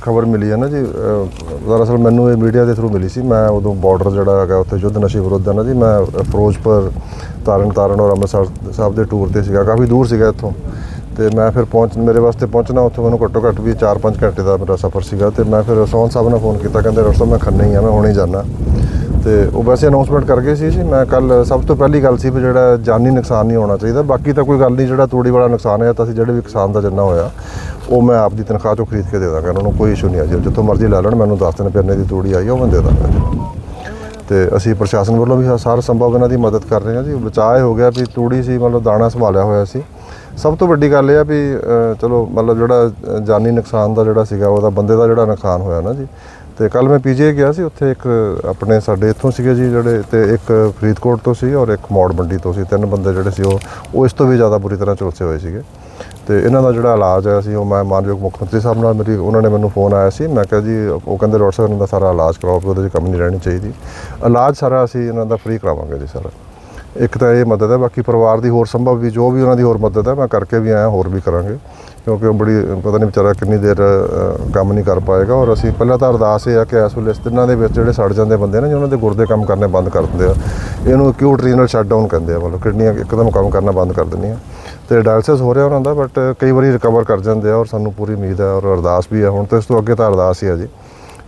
ਖਬਰ ਮਿਲੀ ਹੈ ਨਾ ਜੀ ਦਰਅਸਲ ਮੈਨੂੰ ਇਹ ਮੀਡੀਆ ਦੇ ਥਰੂ ਮਿਲੀ ਸੀ। ਮੈਂ ਉਦੋਂ ਬਾਰਡਰ ਜਿਹੜਾ ਹੈਗਾ ਉੱਥੇ ਯੁੱਧ ਨਸ਼ੇ ਵਿਰੁੱਧ ਹੈ ਨਾ ਜੀ, ਮੈਂ ਫਿਰੋਜ਼ਪੁਰ, ਤਾਰਨ ਤਾਰਨ ਔਰ ਅੰਮ੍ਰਿਤਸਰ ਸਾਹਿਬ ਦੇ ਟੂਰ ਤੇ ਸੀਗਾ, ਕਾਫੀ ਦੂਰ ਸੀਗਾ ਇੱਥੋਂ। ਤੇ ਮੈਂ ਫਿਰ ਪਹੁੰਚ, ਮੇਰੇ ਵਾਸਤੇ ਪਹੁੰਚਣਾ ਉੱਥੇ ਮੈਨੂੰ ਘੱਟੋ ਘੱਟ ਵੀ 4-5 ਘੰਟੇ ਦਾ ਮੇਰਾ ਸਫ਼ਰ ਸੀਗਾ। ਤੇ ਮੈਂ ਫਿਰ ਸੌਨ ਸਾਹਿਬ ਨਾਲ ਫੋਨ ਕੀਤਾ, ਕਹਿੰਦੇ, ਡਾਕਟਰ ਸਾਹਿਬ, ਮੈਂ ਖੰਨੇ ਹੀ ਆ ਮੈਂ ਹੁਣੇ ਹੀ ਜਾਣਾ ਤੇ ਉਹ ਵੈਸੇ ਅਨਾਉਂਸਮੈਂਟ ਕਰ ਗਏ ਸੀ ਜੀ। ਮੈਂ ਕੱਲ ਸਭ ਤੋਂ ਪਹਿਲੀ ਗੱਲ ਸੀ ਵੀ ਜਿਹੜਾ ਜਾਨੀ ਨੁਕਸਾਨ ਨਹੀਂ ਹੋਣਾ ਚਾਹੀਦਾ। ਬਾਕੀ ਤਾਂ ਕੋਈ ਗੱਲ ਨਹੀਂ, ਜਿਹੜਾ ਤੂੜੀ ਵਾਲਾ ਨੁਕਸਾਨ ਹੋਇਆ, ਤਾਂ ਅਸੀਂ ਜਿਹੜੇ ਵੀ ਕਿਸਾਨ ਦਾ ਜਿੰਨਾ ਹੋਇਆ, ਉਹ ਮੈਂ ਆਪਦੀ ਤਨਖਾਹ ਚੋਂ ਖਰੀਦ ਕੇ ਦੇ ਦਾਂਗਾ। ਉਹਨਾਂ ਨੂੰ ਕੋਈ ਇਸ਼ੂ ਨਹੀਂ ਆ ਜੀ। ਜਿੱਥੋਂ ਮਰਜ਼ੀ ਲੈ ਲੈਣ, ਮੈਨੂੰ ਦੱਸ ਦੇਣ ਵੀ ਦੀ ਤੂੜੀ ਆਈ ਆ, ਉਹ ਮੈਂ ਦੇ ਦਾਂਗਾ ਜੀ। ਤੇ ਅਸੀਂ ਪ੍ਰਸ਼ਾਸਨ ਵੱਲੋਂ ਵੀ ਸਾਰ ਸੰਭਵ ਇਹਨਾਂ ਦੀ ਮਦਦ ਕਰ ਰਹੇ ਹਾਂ ਜੀ। ਬਚਾਅ ਹੋ ਗਿਆ ਵੀ ਤੂੜੀ ਸੀ, ਮਤਲਬ ਦਾਣਾ ਸੰਭਾਲਿਆ ਹੋਇਆ ਸੀ। ਸਭ ਤੋਂ ਵੱਡੀ ਗੱਲ ਇਹ ਆ ਵੀ ਚਲੋ ਮਤਲਬ ਜਿਹੜਾ ਜਾਨੀ ਨੁਕਸਾਨ ਦਾ ਜਿਹੜਾ ਸੀਗਾ, ਉਹਦਾ ਬੰਦੇ ਦਾ ਜਿਹੜਾ ਨੁਕਸਾਨ ਹੋਇਆ ਨਾ ਜੀ। ਤੇ ਕੱਲ ਮੈਂ ਪੀਜੀਏ ਗਿਆ ਸੀ, ਉੱਥੇ ਇੱਕ ਆਪਣੇ ਸਾਡੇ ਇੱਥੋਂ ਸੀਗੇ ਜੀ ਜਿਹੜੇ ਤੇ ਇੱਕ ਫਰੀਦਕੋਟ ਤੋਂ ਸੀ ਔਰ ਇੱਕ ਮੌੜ ਮੰਡੀ ਤੋਂ ਸੀ। ਤਿੰਨ ਬੰਦੇ ਜਿਹੜੇ ਸੀ ਉਹ ਉਹ ਇਸ ਤੋਂ ਵੀ ਜ਼ਿਆਦਾ ਬੁਰੀ ਤਰ੍ਹਾਂ ਝੁਲਸੇ ਹੋਏ ਸੀਗੇ। ਤੇ ਇਹਨਾਂ ਦਾ ਜਿਹੜਾ ਇਲਾਜ ਆਇਆ ਸੀ ਉਹ ਮੈਂ ਮਾਨਯੋਗ ਮੁੱਖ ਮੰਤਰੀ ਸਾਹਿਬ ਨਾਲ ਮੇਰੀ, ਉਹਨਾਂ ਨੇ ਮੈਨੂੰ ਫੋਨ ਆਇਆ ਸੀ। ਮੈਂ ਕਿਹਾ ਜੀ, ਉਹ ਕਹਿੰਦੇ ਡਾਕਟਰ ਸਾਹਿਬ ਇਹਨਾਂ ਦਾ ਸਾਰਾ ਇਲਾਜ ਕਰਾਓ, ਵੀ ਉਹਦੇ 'ਚ ਕਮੀ ਨਹੀਂ ਰਹਿਣੀ ਚਾਹੀਦੀ। ਇਲਾਜ ਸਾਰਾ ਅਸੀਂ ਇਹਨਾਂ ਦਾ ਫ੍ਰੀ ਕਰਾਵਾਂਗੇ ਜੀ ਸਾਰਾ। ਇੱਕ ਤਾਂ ਇਹ ਮਦਦ ਹੈ, ਬਾਕੀ ਪਰਿਵਾਰ ਦੀ ਹੋਰ ਸੰਭਵ ਵੀ, ਜੋ ਵੀ ਉਹਨਾਂ ਦੀ ਹੋਰ ਮਦਦ ਹੈ, ਮੈਂ ਕਰਕੇ ਵੀ ਆਇਆ, ਹੋਰ ਵੀ ਕਰਾਂਗੇ। ਕਿਉਂਕਿ ਉਹ ਬੜੀ, ਪਤਾ ਨਹੀਂ ਵਿਚਾਰਾ ਕਿੰਨੀ ਦੇਰ ਕੰਮ ਨਹੀਂ ਕਰ ਪਾਏਗਾ ਔਰ ਅਸੀਂ ਪਹਿਲਾਂ ਤਾਂ ਅਰਦਾਸ ਇਹ ਆ ਕਿ ਇਸ ਵੇਲੇ ਇਸ ਦਿਨਾਂ ਦੇ ਵਿੱਚ ਜਿਹੜੇ ਸੜ ਜਾਂਦੇ ਬੰਦੇ ਨੇ ਜੀ ਉਹਨਾਂ ਦੇ ਗੁਰਦੇ ਕੰਮ ਕਰਨੇ ਬੰਦ ਕਰ ਦਿੰਦੇ ਆ। ਇਹਨੂੰ ਅਕਿਊਟ ਰੀਨਲ ਸ਼ਟਡਾਊਨ ਕਹਿੰਦੇ ਆ, ਮਤਲਬ ਕਿਡਨੀਆਂ ਇੱਕਦਮ ਕੰਮ ਕਰਨਾ ਬੰਦ ਕਰ ਦਿੰਦੀਆਂ। ਤੇ ਡਾਇਲਸਿਸ ਹੋ ਰਿਹਾ ਉਹਨਾਂ ਦਾ ਬਟ ਕਈ ਵਾਰੀ ਰਿਕਵਰ ਕਰ ਜਾਂਦੇ ਆ ਔਰ ਸਾਨੂੰ ਪੂਰੀ ਉਮੀਦ ਹੈ ਔਰ ਅਰਦਾਸ ਵੀ ਹੈ। ਹੁਣ ਤੋਂ ਇਸ ਤੋਂ ਅੱਗੇ ਤਾਂ ਅਰਦਾਸ ਹੀ ਹੈ ਜੀ।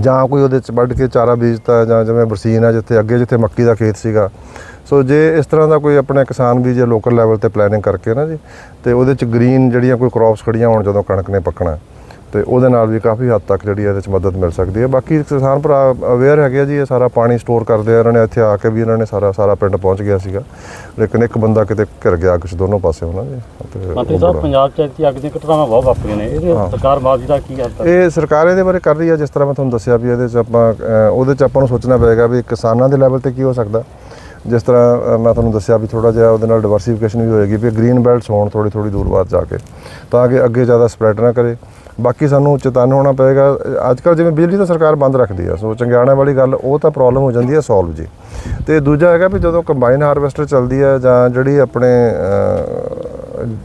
ਜਾਂ ਕੋਈ ਉਹਦੇ ਚ ਵੱਢ ਕੇ ਚਾਰਾ ਬੀਜਤਾ ਜਾਂ ਜਿਵੇਂ ਬਰਸੀਨ ਆ ਜਿੱਥੇ ਅੱਗੇ ਜਿੱਥੇ ਮੱਕੀ ਦਾ ਖੇਤ ਸੀਗਾ। ਸੋ ਜੇ ਇਸ ਤਰ੍ਹਾਂ ਦਾ ਕੋਈ ਆਪਣੇ ਕਿਸਾਨ ਵੀ ਜੇ ਲੋਕਲ ਲੈਵਲ ਤੇ ਪਲੈਨਿੰਗ ਕਰਕੇ ਨਾ ਜੀ, ਤੇ ਉਹਦੇ ਚ ਗ੍ਰੀਨ ਜਿਹੜੀਆਂ ਕੋਈ ਕ੍ਰੌਪਸ ਖੜੀਆਂ ਹੋਣ ਜਦੋਂ ਕਣਕ ਨੇ ਪੱਕਣਾ। ਤੇ ਉਹਦੇ ਨਾਲ ਵੀ ਕਾਫੀ ਹੱਦ ਤੱਕ ਜਿਹੜੀ ਇਹਦੇ ਚ ਮਦਦ ਮਿਲ ਸਕਦੀ ਹੈ। ਬਾਕੀ ਕਿਸਾਨ ਭਰਾ ਅਵੇਅਰ ਹੈਗੇ ਆ ਜੀ ਇਹ ਸਾਰਾ ਪਾਣੀ ਸਟੋਰ ਕਰਦੇ ਆ। ਇਹਨਾਂ ਨੇ ਇੱਥੇ ਆ ਕੇ ਵੀ ਇਹਨਾਂ ਨੇ ਸਾਰਾ ਸਾਰਾ ਪਿੰਡ ਪਹੁੰਚ ਗਿਆ ਸੀਗਾ। ਲੇਕਿਨ ਇੱਕ ਬੰਦਾ ਕਿਤੇ ਘਿਰ ਗਿਆ ਕੁਛ ਦੋਨੋਂ ਪਾਸੇ ਉਹਨਾਂ ਦੇ। ਤੇ ਉਹ ਮੰਤਰੀ ਸਾਹਿਬ ਬੜਾ- ਪੰਜਾਬ ਚ ਐਤਕੀ ਅੱਗ ਦੀਆਂ ਘਟਨਾਵਾਂ ਬਹੁਤ ਵਾਪਰੀਆਂ ਨੇ। ਇਹਦੇ ਹਾਂ। ਸਰਕਾਰ ਮਾਜੀ ਦਾ ਕੀ ਹੱਲ ਇਹ ਸਰਕਾਰ ਇਹਦੇ ਬਾਰੇ ਕਰ ਰਹੀ ਹੈ ਜਿਸ ਤਰ੍ਹਾਂ ਮੈਂ ਤੁਹਾਨੂੰ ਦੱਸਿਆ ਵੀ ਇਹਦੇ 'ਚ ਆਪਾਂ ਉਹਦੇ 'ਚ ਆਪਾਂ ਨੂੰ ਸੋਚਣਾ ਪਏਗਾ ਵੀ ਕਿਸਾਨਾਂ ਦੇ ਲੈਵਲ ਤੇ ਕੀ ਹੋ ਸਕਦਾ। ਜਿਸ ਤਰ੍ਹਾਂ ਮੈਂ ਤੁਹਾਨੂੰ ਦੱਸਿਆ ਵੀ ਥੋੜਾ ਜਿਹਾ ਉਹਦੇ ਨਾਲ ਡਿਵਰਸਿਫਿਕੇਸ਼ਨ ਵੀ ਹੋਏਗੀ ਵੀ ਗ੍ਰੀਨ ਬੈਲਟਸ ਹੋਣ ਥੋੜੀ ਥੋੜੀ ਦੂਰ ਬਾਅਦ ਜਾ ਕੇ ਤਾਂ ਕਿ ਅੱਗੇ ਜ਼ਿਆਦਾ ਸਪਰੈਡ ਨਾ ਕਰੇ। ਬਾਕੀ ਸਾਨੂੰ ਚੇਤਨ ਹੋਣਾ ਪਏਗਾ। ਅੱਜ ਕੱਲ੍ਹ ਜਿਵੇਂ ਬਿਜਲੀ ਤਾਂ ਸਰਕਾਰ ਬੰਦ ਰੱਖਦੀ ਆ, ਸੋ ਚੰਗਿਆਣਾ ਵਾਲੀ ਗੱਲ, ਉਹ ਤਾਂ ਪ੍ਰੋਬਲਮ ਹੋ ਜਾਂਦੀ ਹੈ ਸੋਲਵ ਜੀ। ਤੇ ਦੂਜਾ ਹੈਗਾ ਵੀ ਜਦੋਂ ਕੰਬਾਈਨ ਹਾਰਵੈਸਟਰ ਚੱਲਦੀ ਹੈ ਜਾਂ ਜਿਹੜੀ ਆਪਣੇ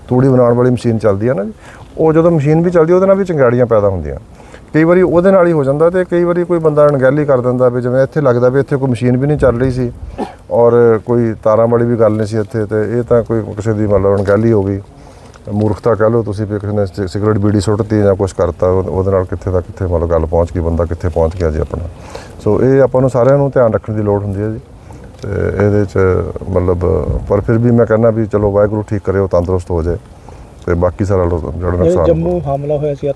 ਤੂੜੀ ਬਣਾਉਣ ਵਾਲੀ ਮਸ਼ੀਨ ਚੱਲਦੀ ਹੈ ਨਾ ਜੀ, ਉਹ ਜਦੋਂ ਮਸ਼ੀਨ ਵੀ ਚੱਲਦੀ ਉਹਦੇ ਨਾਲ ਵੀ ਚੰਗਿਆੜੀਆਂ ਪੈਦਾ ਹੁੰਦੀਆਂ। ਕਈ ਵਾਰੀ ਉਹਦੇ ਨਾਲ ਹੀ ਹੋ ਜਾਂਦਾ ਤੇ ਕਈ ਵਾਰੀ ਕੋਈ ਬੰਦਾ ਅਣਗਹਿਲੀ ਕਰ ਦਿੰਦਾ ਵੀ ਜਿਵੇਂ ਇੱਥੇ ਲੱਗਦਾ ਵੀ ਇੱਥੇ ਕੋਈ ਮਸ਼ੀਨ ਵੀ ਨਹੀਂ ਚੱਲ ਰਹੀ ਸੀ, ਔਰ ਕੋਈ ਤਾਰਾਂ ਵਾਲੀ ਵੀ ਗੱਲ ਨਹੀਂ ਸੀ ਇੱਥੇ ਤੇ ਇਹ ਤਾਂ ਕੋਈ ਕਿਸੇ ਦੀ ਮਤਲਬ ਅਣਗਹਿਲੀ ਹੋ ਗਈ। ਮੂਰਖਤਾ ਕਹਿ ਲਓ ਤੁਸੀਂ ਵੀ ਕਿਸੇ ਨੇ ਸਿ- ਸਿਗਰਟ ਬੀੜੀ ਸੁੱਟਤੀ ਜਾਂ ਕੁਝ ਕਰਤਾ ਉਹ- ਉਹਦੇ ਨਾਲ ਕਿੱਥੇ ਦਾ ਕਿੱਥੇ ਮਤਲਬ ਗੱਲ ਪਹੁੰਚ ਗਈ ਬੰਦਾ ਕਿੱਥੇ ਪਹੁੰਚ ਗਿਆ ਜੀ ਆਪਣਾ। ਸੋ ਇਹ ਆਪਾਂ ਨੂੰ ਸਾਰਿਆਂ ਨੂੰ ਧਿਆਨ ਰੱਖਣ ਦੀ ਲੋੜ ਹੁੰਦੀ ਹੈ ਜੀ। ਤੇ ਇਹਦੇ ਚ ਮਤਲਬ ਪਰ ਫਿਰ ਵੀ ਮੈਂ ਕਹਿੰਦਾ ਵੀ ਚਲੋ ਵਾਹਿਗੁਰੂ ਠੀਕ ਕਰੇ ਉਹ ਤੰਦਰੁਸਤ ਹੋ ਜਾਏ। ਤੇ ਬਾਕੀ ਸਾਰਾ ਲੋ- ਜਿਹੜਾ ਨੁਕਸਾਨ ਜੰਮੂ ਹਮਲਾ ਹੋਇਆ ਸੀ